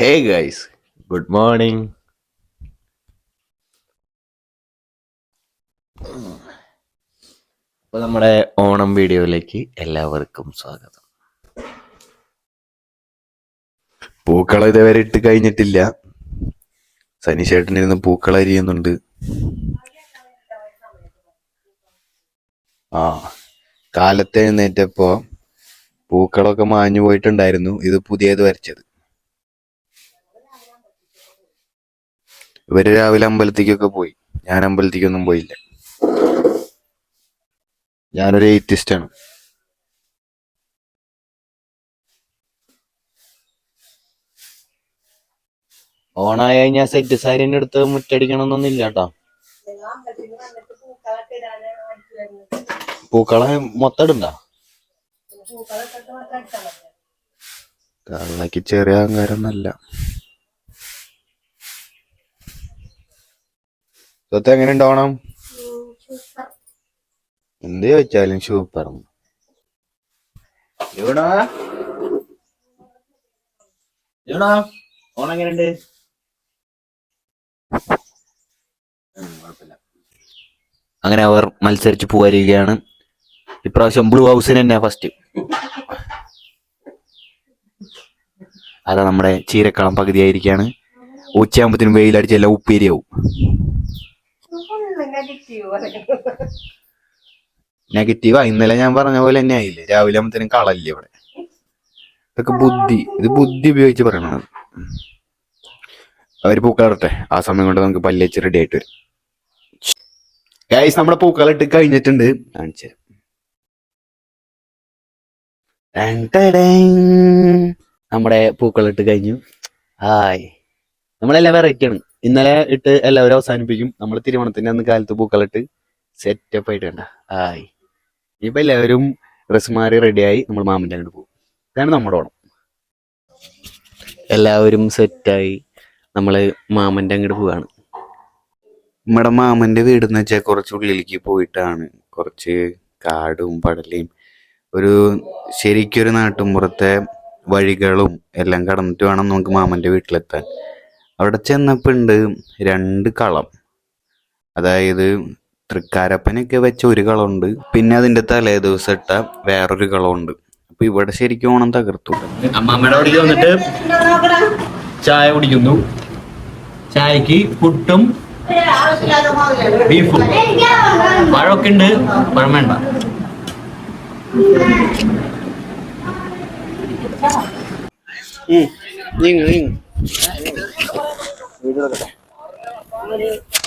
Hey guys good morning അപ്പോൾ നമ്മുടെ ഓണം വീഡിയോയിലേക്ക് എല്ലാവർക്കും സ്വാഗതം. പൂക്കളം ഇതുവരെ ഇട്ട് കഴിഞ്ഞിട്ടില്ല. സനിശേട്ടനിരുന്ന് പൂക്കൾ അരിയുന്നുണ്ട്. ആ കാലത്ത് എഴുന്നേറ്റപ്പോ പൂക്കളൊക്കെ മാഞ്ഞു പോയിട്ടുണ്ടായിരുന്നു. ഇത് പുതിയത് വരച്ചത്. ഇവർ രാവിലെ അമ്പലത്തേക്കൊക്കെ പോയി. ഞാൻ അമ്പലത്തേക്കൊന്നും പോയില്ല. ഞാനൊരു എയ്റ്റിസ്റ്റ് ആണ്. ഓണായി കഴിഞ്ഞാൽ സെറ്റ് സാരിന്റെ അടുത്ത് മുറ്റടിക്കണം എന്നൊന്നുമില്ല കേട്ടോ പൂക്കളെ മൊത്തം ഇടണ്ട കള്ളക്ക് ചെറിയ അഹങ്കാരം നല്ല സ്വത്ത് എങ്ങനെ ഉണ്ടാവണം? എന്ത് ചോദിച്ചാലും സൂപ്പർ ഓണം എങ്ങനെയുണ്ട്? അങ്ങനെ അവർ മത്സരിച്ച് പോരുകയാണ് ഇപ്രാവശ്യം ബ്ലൂ ഹൗസിന് തന്നെ ഫസ്റ്റ് അതാ നമ്മുടെ ചീരക്കളം പകുതിയായിരിക്കാണ്. ഉച്ചയാകുമ്പത്തിനും വെയിലടിച്ച് എല്ലാം ഉപ്പേരിയാവും. നെഗറ്റീവാ ഇന്നലെ ഞാൻ പറഞ്ഞ പോലെ തന്നെ ആയില്ലേ? രാവിലെ ആകുമ്പത്തേനും കളല്ലേ ഇവിടെ? ഇതൊക്കെ ബുദ്ധി ഇത് ബുദ്ധി ഉപയോഗിച്ച് പറയണത് അവർ പൂക്കളട്ടെ ആ സമയം കൊണ്ട് നമുക്ക് പല്ലേച്ച് റെഡി ആയിട്ട് വരും. ഗൈസ് നമ്മുടെ പൂക്കളിട്ട് കഴിഞ്ഞിട്ടുണ്ട്. നമ്മുടെ പൂക്കളിട്ട് കഴിഞ്ഞു. ഹായ് നമ്മളെല്ലാം വെറൈറ്റി ആണ്. ഇന്നലെ ഇട്ട് എല്ലാവരും അവസാനിപ്പിക്കും. നമ്മൾ തിരുവോണത്തിന്റെ അന്ന് കാലത്ത് പൂക്കളിട്ട് സെറ്റപ്പ് ആയിട്ട് കണ്ട. ആയി. ഇപ്പൊ എല്ലാവരും ഡ്രസ് മാറി റെഡിയായി നമ്മൾ മാമിന്റെ അങ്ങോട്ട് പോകും. ഇതാണ് നമ്മുടെ ഓണം. എല്ലാവരും സെറ്റായി നമ്മൾ മാമന്റെ അങ്ങോട്ട് പോവാണ്. നമ്മുടെ മാമന്റെ വീട് എന്ന് വെച്ചാൽ കുറച്ച് ഉള്ളിലേക്ക് പോയിട്ടാണ്. കുറച്ച് കാടും പടലയും ഒരു ശരിക്കൊരു നാട്ടുമ്പുറത്തെ വഴികളും എല്ലാം കടന്നിട്ട് വേണം നമുക്ക് മാമന്റെ വീട്ടിലെത്താൻ. അവിടെ ചെന്നപ്പോൾ ഉണ്ട് രണ്ട് കളം. അതായത് തൃക്കാരപ്പനൊക്കെ വെച്ച ഒരു കളമുണ്ട്. പിന്നെ അതിന്റെ തലേ ദിവസം ഇട്ട വേറൊരു കളമുണ്ട്. അപ്പൊ ഇവിടെ ശരിക്കും ഓണം തകർത്തു. അമ്മാമ്മയുടെ അവിടേക്ക് വന്നിട്ട് ചായ കുടിക്കുന്നു. ചായക്ക് പുട്ടും ബീഫും. പഴമൊക്കെ ഉണ്ട്. പഴം വേണ്ട.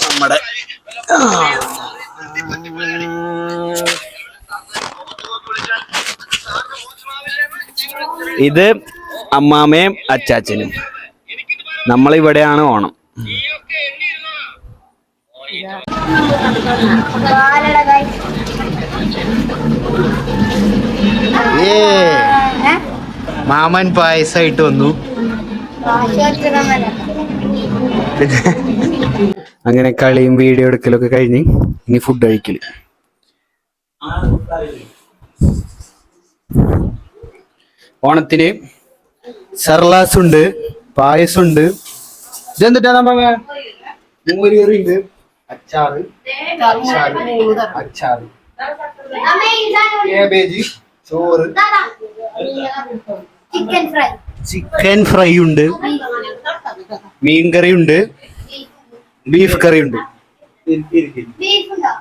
നമ്മുടെ ഇത് അമ്മാമയും അച്ചാച്ചനും. നമ്മളിവിടെയാണ് ഓണം. ഏ മാമൻ പായസമായിട്ട് വന്നു. അങ്ങനെ കളിയും വീഡിയോ എടുക്കലൊക്കെ കഴിഞ്ഞ് ഇനി ഫുഡ് കഴിക്കൽ. ഓണത്തിന് സർലാസ് ഉണ്ട് പായസമുണ്ട് ഇതെന്തിട്ടാ നമ്മ മൂരി കറി ഉണ്ട് അച്ചാറ് അച്ചാറ് അച്ചാറ്. കേബേജ് ചോറ്. Chicken fry. ചിക്കൻ ഫ്രൈ ഉണ്ട്. മീൻ കറി ഉണ്ട് ബീഫ് കറി ഉണ്ട് ബീഫ് ഉണ്ടോ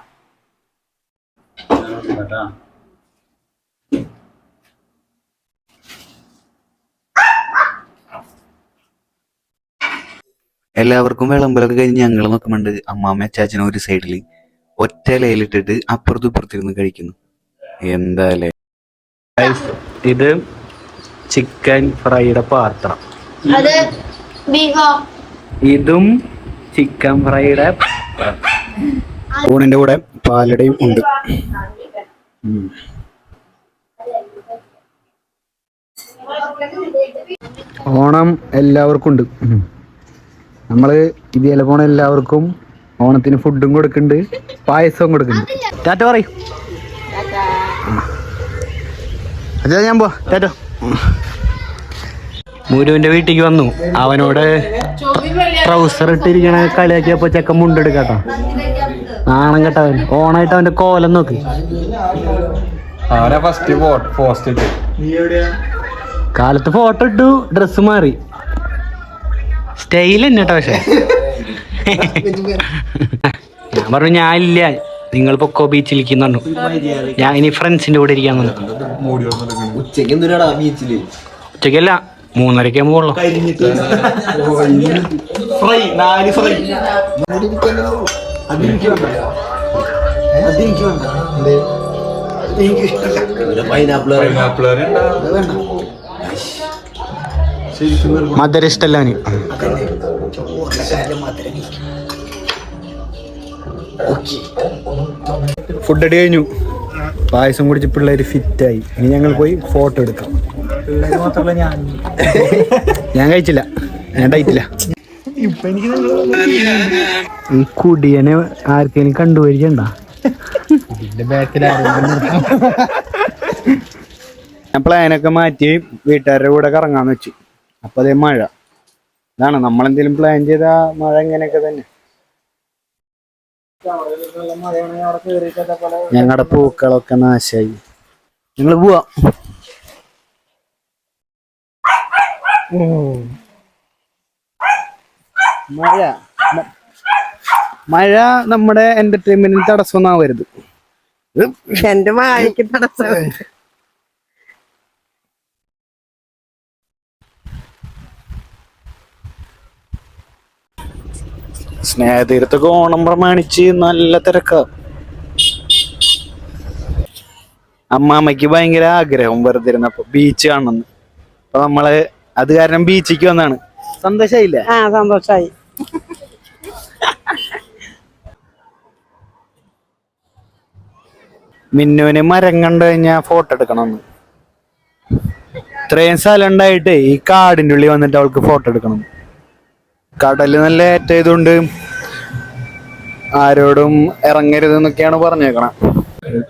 എല്ലാവർക്കും വിളമ്പലൊക്കെ കഴിഞ്ഞ് ഞങ്ങൾ നോക്കുന്നുണ്ട്. അമ്മാമ്മ അച്ചാച്ചനും ഒരു സൈഡിൽ ഒറ്റ ലയിലിട്ടിട്ട് അപ്പുറത്തും ഇപ്പുറത്തിരുന്ന് കഴിക്കുന്നു. എന്തായാലേ ഇത് ചിക്കൻ ഫ്രൈയുടെ പാത്രം. ബീഫോ? ഇതും ചിക്കൻ ഫ്രൈയുടെ ഊണിന്റെ കൂടെ പാലടയും ഉണ്ട്. ഓണം എല്ലാവർക്കും ഉണ്ട്. നമ്മൾ ഇത് ചിലപ്പോൾ എല്ലാവർക്കും ഓണത്തിന് ഫുഡും കൊടുക്കുന്നുണ്ട് പായസവും കൊടുക്കുന്നുണ്ട് ടാറ്റ പറയും. അച്ഛാ ഞാൻ പോ ടാറ്റോ. മുരുവിന്റെ വീട്ടിലേക്ക് വന്നു. അവനോട് ട്രൗസർ ഇട്ടിരിക്കണ കളിയാക്കിയപ്പോ ചെക്കൻ മുണ്ടെടുക്കാട്ടോ നാണം കേട്ടവൻ. ഓണായിട്ട് അവന്റെ കോലം നോക്ക്. അവനെ ഫസ്റ്റ് പോസ്റ്റ് ഇട്ട്. കാലത്ത് ഫോട്ടോ ഇട്ടു ഡ്രസ് മാറി. സ്റ്റൈൽ തന്നെ കേട്ടോ പക്ഷെ. ഞാൻ പറഞ്ഞു ഞാൻ ഇല്ല. നിങ്ങൾ പൊക്കോ ബീച്ചിലേക്ക് പറഞ്ഞു. ഞാൻ ഇനി ഫ്രണ്ട്സിന്റെ കൂടെ ഇരിക്കാൻ പറഞ്ഞു. മൂന്നരയ്ക്ക് പോകുള്ളൂ ഫ്രൈ നാല് ഫ്രൈ. പൈനാപ്പിൾ പൈനാപ്പിൾ മധുര ഇഷ്ടല്ല അവന്. ഫുഡ് അടി കഴിഞ്ഞു. പായസം കുടിച്ച് പിള്ളേര് ഫിറ്റായി ഇനി ഞങ്ങൾ പോയി ഫോട്ടോ എടുക്കാം. ഞാൻ കഴിച്ചില്ല. ഞാൻ ഡയറ്റില്ല ഈ കുടിയനെ ആർക്കെങ്കിലും കണ്ടുപോയിരിക്കണ്ട ഞാൻ പ്ലാനൊക്കെ മാറ്റി വീട്ടുകാരുടെ കൂടെ കറങ്ങാന്ന് വെച്ചു. അപ്പൊ അതേ മഴ. ഇതാണ് നമ്മളെന്തെങ്കിലും പ്ലാൻ ചെയ്ത മഴ ഇങ്ങനെയൊക്കെ തന്നെ. ഞങ്ങളുടെ പൂക്കളൊക്കെ നാശായി. ഞങ്ങൾ പോവാ. മഴ. മഴ നമ്മുടെ എന്റർടൈൻമെന്റിന് തടസ്സമൊന്നാവരുത് എന്റെ മഴയ്ക്ക് തടസ്സം. സ്നേഹതീരത്തൊക്കെ ഓണം പ്രമാണിച്ച് നല്ല തിരക്ക. അമ്മാമ്മയ്ക്ക് ഭയങ്കര ആഗ്രഹം വെറുതെ ഇരുന്നപ്പോ ബീച്ച് കാണണം അപ്പൊ നമ്മൾ അത് കാരണം ബീച്ചിക്ക് വന്നാണ്. സന്തോഷായില്ലേ? ആ സന്തോഷായി. മിന്നുവിന് മരം കണ്ടു കഴിഞ്ഞാൽ ഫോട്ടോ എടുക്കണം ഇത്രയും സ്ഥലം ഉണ്ടായിട്ട് ഈ കാടിന്റെ ഉള്ളിൽ വന്നിട്ട് അവൾക്ക് ഫോട്ടോ എടുക്കണം. കടൽ നല്ല ഏറ്റതുകൊണ്ട് ആരോടും ഇറങ്ങരുത് എന്നൊക്കെയാണ് പറഞ്ഞേക്കണം.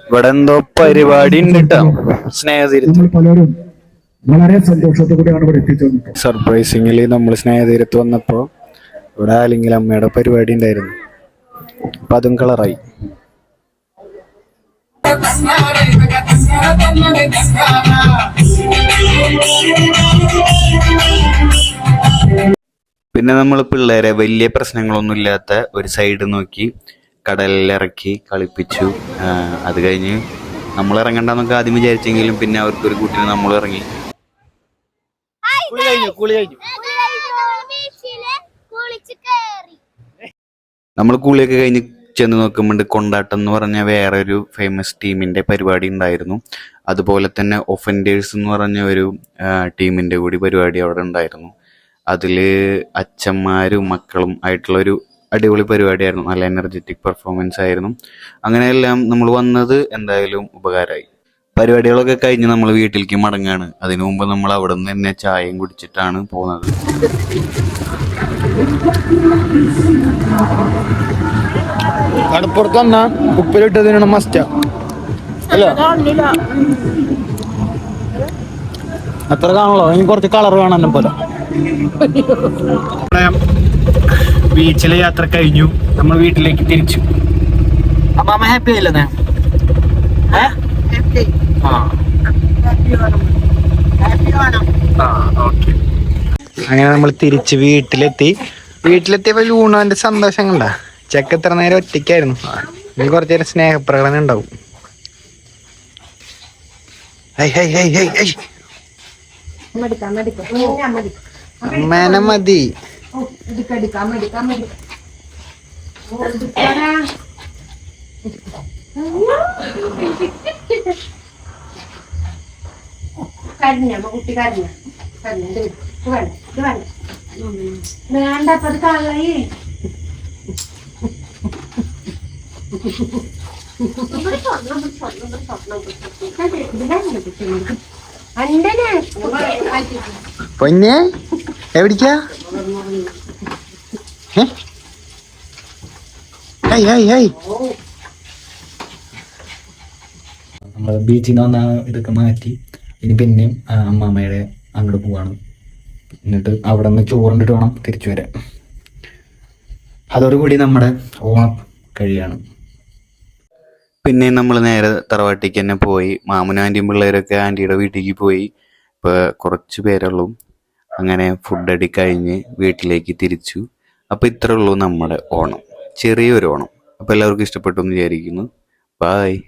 ഇവിടെ എന്തോ പരിപാടി ഉണ്ട് കേട്ടോ സ്നേഹതിരുത്തി വളരെ സന്തോഷത്തോടെയാണ് ഇവിടെ എത്തിച്ചേർന്നത് സർപ്രൈസിങ്ങിൽ നമ്മൾ സ്നേഹതീരത്ത് വന്നപ്പോ ഇവിടെ അല്ലെങ്കിൽ അമ്മയുടെ പരിപാടി ഉണ്ടായിരുന്നു. അപ്പൊ അതും കളറായി പിന്നെ നമ്മൾ പിള്ളേരെ വലിയ പ്രശ്നങ്ങളൊന്നും ഇല്ലാത്ത ഒരു സൈഡ് നോക്കി കടലിൽ ഇറക്കി കളിപ്പിച്ചു അത് കഴിഞ്ഞ് നമ്മൾ ഇറങ്ങണ്ടെന്നൊക്കെ ആദ്യം വിചാരിച്ചെങ്കിലും പിന്നെ അവർക്കൊരു കൂട്ടിന് നമ്മൾ ഇറങ്ങി. കുളി കഴിഞ്ഞു കുളി കഴിഞ്ഞു. നമ്മൾ കുളിയൊക്കെ കഴിഞ്ഞ് ചെന്ന് നോക്കുമ്പോൾ കൊണ്ടാട്ടം എന്ന് പറഞ്ഞ വേറെ ഒരു ഫേമസ് ടീമിന്റെ പരിപാടി ഉണ്ടായിരുന്നു. അതുപോലെ തന്നെ ഒഫൻഡേഴ്സ് എന്ന് പറഞ്ഞ ഒരു ടീമിന്റെ കൂടി പരിപാടി അവിടെ ഉണ്ടായിരുന്നു. അതിൽ അച്ഛന്മാരും മക്കളും ആയിട്ടുള്ള ഒരു അടിപൊളി പരിപാടിയായിരുന്നു. നല്ല എനർജറ്റിക് പെർഫോമൻസ് ആയിരുന്നു. അങ്ങനെയെല്ലാം നമ്മൾ വന്നത് എന്തായാലും ഉപകാരമായി. പരിപാടികളൊക്കെ കഴിഞ്ഞ് നമ്മൾ വീട്ടിലേക്ക് മടങ്ങാണ്. അതിനു മുമ്പ് നമ്മൾ അവിടെ നിന്ന് തന്നെ ചായയും കുടിച്ചിട്ടാണ് പോകുന്നത്. കടപ്പുറത്ത് വന്നാ ഉപ്പിലിട്ടതിനാണ് മസ്റ്റ അല്ല? അത്ര കാണുള്ളൂ? ഇനി കുറച്ച് കളർ വേണം എന്നെ പോലെ. ബീച്ചിലെ യാത്ര കഴിഞ്ഞു. നമ്മൾ വീട്ടിലേക്ക് തിരിച്ചു. അമ്മ ഹാപ്പി ആയില്ലേ ഏ? ആ അങ്ങനെ നമ്മൾ തിരിച്ച് വീട്ടിലെത്തി. വീട്ടിലെത്തിയപ്പോ ലൂണോന്റെ സന്തോഷം കണ്ട. ചെക്ക് എത്ര നേരം ഒറ്റയ്ക്കായിരുന്നു. ഇനി കുറച്ചു നേരം സ്നേഹപ്രകടനം ഉണ്ടാവും. അമ്മേനെ മതി. കരഞ്ഞ കുട്ടി കരിഞ്ഞ. കരിഞ്ഞ ഇത് വേണ്ട ഇത് വേണ്ട. വേണ്ട അപ്പൊ അത് കളയി. അന്റെ പൊന്നെ എവിടിക്കാ? ഏ? ഹൈ ഹൈ ഹൈ നമ്മൾ ബീച്ചിൽ നിന്ന് വന്ന ഇതൊക്കെ മാറ്റി. ഇനി പിന്നെയും അമ്മാമ്മയുടെ അങ്ങോട്ട് പോവാണ്. എന്നിട്ട് അവിടെ നിന്ന് ചോറുണ്ടിട്ട് വേണം തിരിച്ചു വരാൻ. അതോടുകൂടി നമ്മുടെ ഓണം കഴിയാണ്. പിന്നെ നമ്മൾ നേരെ തറവാട്ടിക്ക് തന്നെ പോയി. മാമനും ആന്റിയും പിള്ളേരൊക്കെ ആന്റിയുടെ വീട്ടിലേക്ക് പോയി. ഇപ്പോൾ കുറച്ച് പേരുള്ളൂ അങ്ങനെ ഫുഡ് അടി കഴിഞ്ഞ് വീട്ടിലേക്ക് തിരിച്ചു. അപ്പോൾ ഇത്രയുള്ളൂ നമ്മുടെ ഓണം. ചെറിയൊരു ഓണം. അപ്പോൾ എല്ലാവർക്കും ഇഷ്ടപ്പെട്ടു എന്ന് വിചാരിക്കുന്നു. ബായ്